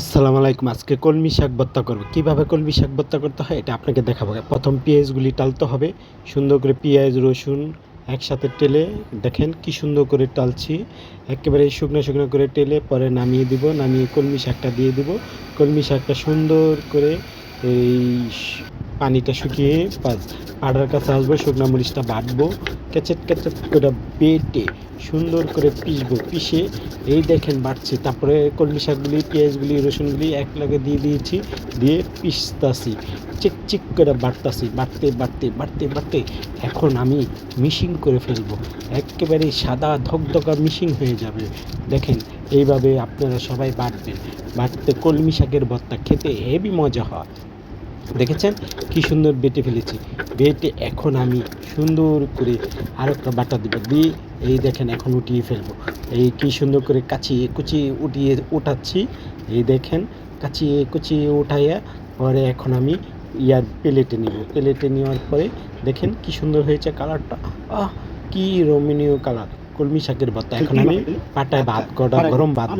আসসালামু আলাইকুম। আজকে কলমি শাক ভর্তা করব। কীভাবে কলমি শাক ভর্তা করতে হয় এটা আপনাকে দেখাবো। প্রথম পেঁয়াজগুলি টালতে হবে। সুন্দর করে পেঁয়াজ, রসুন একসাথে টেলে দেখেন কি সুন্দর করে টালছি। একেবারে শুকনো শুকনো করে টেলে পরে নামিয়ে দিব। নামিয়ে কলমি শাকটা দিয়ে দিব। কলমি শাকটা সুন্দর করে এই পানিটা শুকিয়ে পাড়ার কাছে আসব, শুকনো মরিচটা বাটবো কেচেট কেচেট করে বেটে সুন্দর করে পিসবো পিষে এই দেখেন বাটছি। তারপরে কলমি শাকগুলি, পেঁয়াজগুলি, রসুনগুলি এক লগে দিয়ে দিয়েছি, দিয়ে পিসতাছি চিক চিক করে বাটতাছি, বাটতে বাটতে বাটতে বাটতে। এখন আমি মিশিং করে ফেলব। একেবারে সাদা ধকধকা মিশিং হয়ে যাবে। দেখেন, এইভাবে আপনারা সবাই বাটবেন। বাটতে কলমি শাকের ভর্তা খেতে হেভি মজা হয়। দেখেছেন? কি সুন্দর বেটে ফেলেছি। বেটে এখন আমি সুন্দর করে আর একটা বাটা দিব। দিয়ে এই দেখেন এখন উঠিয়ে ফেলব। এই কি সুন্দর করে কাচিয়ে কুচিয়ে উঠিয়ে উঠাচ্ছি এই দেখেন কাচিয়ে কুচিয়ে উঠাইয়া পরে এখন আমি ইয়ার প্লেটে নিব। প্লেটে নেওয়ার পরে দেখেন কি সুন্দর হয়েছে কালারটা। আহ কি রমণীয় কালার। কলমি শাকের ভর্তা। এখন আমি পাটায় ভাত কটা গরম ভাত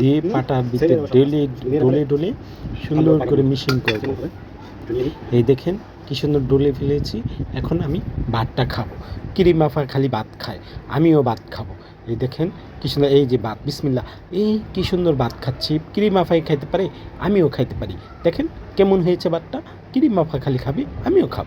দিয়ে পাটার ভিতরে ডলে ডলে ডলে সুন্দর করে মিশিং করব। এই দেখেন কী সুন্দর ডলে ফেলেছি। এখন আমি ভাতটা খাব। কিরিম মাফা খালি ভাত খায়, আমিও ভাত খাব। এই দেখেন কী সুন্দর, এই যে ভাত বিসমিল্লা এই কী সুন্দর ভাত খাচ্ছি। কিরিম মাফাই খাইতে পারে, আমিও খাইতে পারি। দেখেন কেমন হয়েছে ভাতটা? কিরিম মাফা খালি খাবি, আমিও খাব।